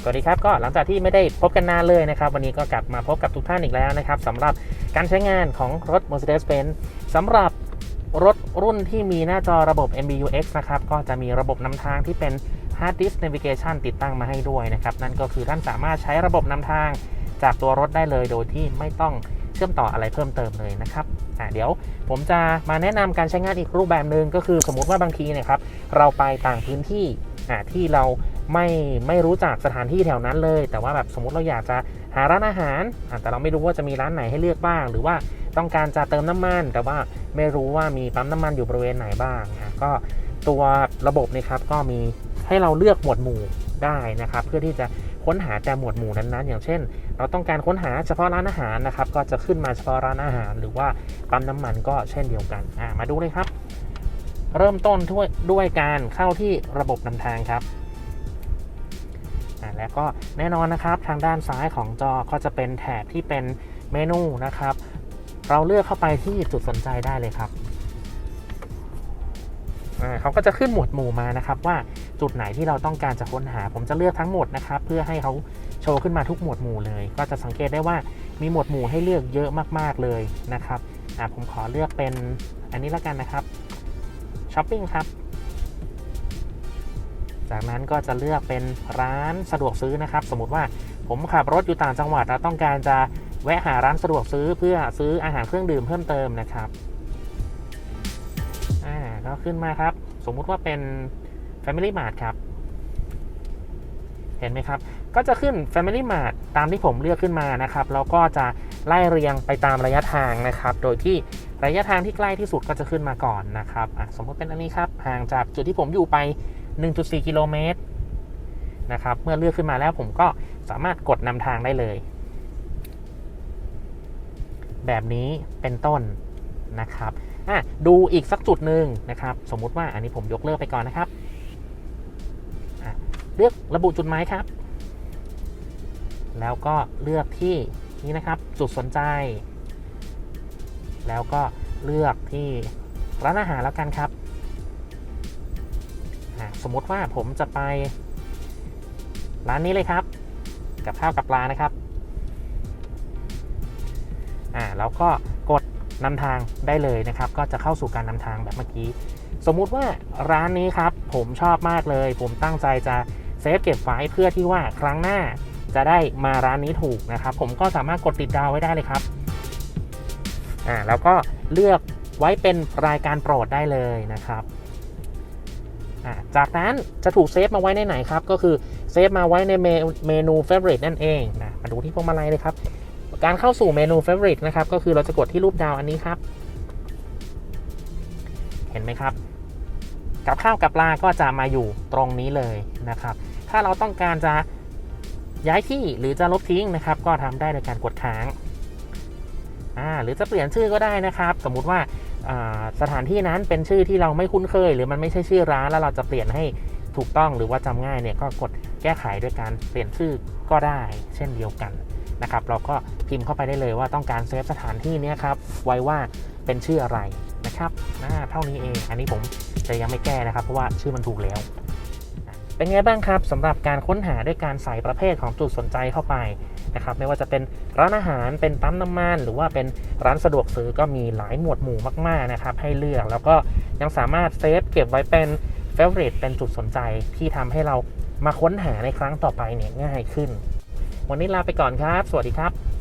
สวัสดีครับก็หลังจากที่ไม่ได้พบกันนานเลยนะครับ วันนี้ก็กลับมาพบกับทุกท่านอีกแล้วนะครับสำหรับการใช้งานของรถ Mercedes-Benz สำหรับรถรุ่นที่มีหน้าจอระบบ MBUX นะครับก็จะมีระบบนำทางที่เป็น Hard Disk Navigation ติดตั้งมาให้ด้วยนะครับนั่นก็คือท่านสามารถใช้ระบบนำทางจากตัวรถได้เลยโดยที่ไม่ต้องเชื่อมต่ออะไรเพิ่มเติมเลยนะครับเดี๋ยวผมจะมาแนะนำการใช้งานอีกรูปแบบหนึ่งก็คือสมมุติว่าบางทีนะครับเราไปต่างพื้นที่ที่เรา ไม่ไม่รู้จักสถานที่แถวนั้นเลย แต่ว่าแบบสมมติเราอยากจะหาร้านอาหารแต่เราไม่รู้ว่าจะมีร้านไหนให้เลือกบ้าง หรือว่าต้องการจะเติมน้ำมัน แต่ว่าไม่รู้ว่ามีปั๊มน้ำมันอยู่บริเวณไหนบ้างอะก็ตัวระบบนะครับก็มีให้เราเลือกหมวดหมู่ได้นะครับ เพื่อที่จะค้นหาแต่หมวดหมู่นั้นๆ อย่างเช่น เราต้องการค้นหาเฉพาะร้านอาหารนะครับ ก็จะขึ้นมาเฉพาะร้านอาหาร หรือว่าปั๊มน้ำมันก็เช่นเดียวกันมาดูเลยครับ เริ่มต้นด้วยด้วยการเข้าที่ระบบนำทางครับ แล้วก็แน่นอนนะครับทางด้านซ้ายของจอก็จะเป็นแถบที่เป็นเมนูนะครับ เราเลือกเข้าไปที่จุดสนใจได้เลยครับเขาก็จะขึ้นหมวดหมู่มานะครับ ว่าจุดไหนที่เราต้องการจะค้นหา ผมจะเลือกทั้งหมดนะครับ เพื่อให้เขาโชว์ขึ้นมาทุกหมวดหมู่เลย ก็จะสังเกตได้ว่ามีหมวดหมู่ให้เลือกเยอะมากๆเลยนะครับผมขอเลือกเป็นอันนี้แล้วกันนะครับช้อปปิ้งครับ จากนั้นก็จะเลือกเป็นร้านสะดวกซื้อนะครับ สมมติว่าผมขับรถอยู่ต่างจังหวัดแล้วต้องการจะแวะหาร้านสะดวกซื้อเพื่อซื้ออาหารเครื่องดื่มเพิ่มเติมนะครับอ่าก็ขึ้นมาครับ สมมุติว่าเป็น Family Mart ครับ เห็นไหมครับ ก็จะขึ้น Family Mart ตามที่ผมเลือกขึ้นมานะครับ แล้วก็จะไล่เรียงไปตามระยะทางนะครับ โดยที่ระยะทางที่ใกล้ที่สุดก็จะขึ้นมาก่อนนะครับอะสมมติเป็นอันนี้ครับ ห่างจากจุดที่ผมอยู่ไป 1.4 กิโลเมตรนะครับ เมื่อเลือกขึ้นมาแล้วผมก็สามารถกดนำทางได้เลย แบบนี้เป็นต้นนะครับอะดูอีกสักจุดหนึ่งนะครับ สมมุติว่าอันนี้ผมยกเลิกไปก่อนนะครับอะเลือกระบุจุดหมายครับ แล้วก็เลือกที่นี่นะครับ จุดสนใจ แล้วก็เลือกที่ร้านอาหารแล้วกันครับ สมมติว่าผมจะไป ร้านนี้เลยครับ กับข้าวกับปลานะครับ อ่าแล้วก็กดนำทางได้เลยนะครับ ก็จะเข้าสู่การนำทางแบบเมื่อกี้ สมมุติว่าร้านนี้ครับ ผมชอบมากเลย ผมตั้งใจจะเซฟเก็บไว้เพื่อที่ว่าครั้งหน้าจะได้มาร้านนี้ถูกนะครับ ผมก็สามารถกดติดดาวไว้ได้เลยครับอ่าแล้วก็เลือกไว้เป็นรายการโปรดได้เลยนะครับ จากนั้นจะถูกเซฟมาไว้ในไหนครับ ก็คือเซฟมาไว้ในเมเมนู favorite นั่นเองนะมาดูที่พวงมาลัยเลยครับ การเข้าสู่เมนู favorite นะครับ ก็คือเราจะกดที่รูปดาวอันนี้ครับ เห็นไหมครับ กับข้าวกับปลาก็จะมาอยู่ตรงนี้เลยนะครับ ถ้าเราต้องการจะย้ายที่หรือจะลบทิ้งนะครับ ก็ทำได้โดยการกดค้างหรือจะเปลี่ยนชื่อก็ได้นะครับ สมมุติว่า สถานที่นั้นเป็นชื่อที่เราไม่คุ้นเคย หรือมันไม่ใช่ชื่อร้านแล้วเราจะเปลี่ยนให้ถูกต้องหรือว่าจำง่ายเนี่ยก็กดแก้ไขด้วยการเปลี่ยนชื่อก็ได้ เช่นเดียวกันนะครับเราก็พิมพ์เข้าไปได้เลยว่าต้องการเซฟสถานที่เนี้ครับไว้ว่าเป็นชื่ออะไรนะครับอ่าเท่านี้เอง อันนี้ผมจะยังไม่แก้นะครับเพราะว่าชื่อมันถูกแล้ว เป็นไงบ้างครับสำหรับการค้นหาด้วยการใส่ประเภทของจุดสนใจเข้าไป นะครับไม่ว่าจะเป็นร้านอาหารเป็นปั๊มน้ำมัน หรือว่าเป็นร้านสะดวกซื้อก็มีหลายหมวดหมู่มากๆนะครับให้เลือกแล้วก็ยังสามารถเซฟเก็บไว้เป็น favorite เป็นจุดสนใจที่ทำให้เรามาค้นหาในครั้งต่อไปเนี่ยง่ายขึ้น วันนี้ลาไปก่อนครับ สวัสดีครับ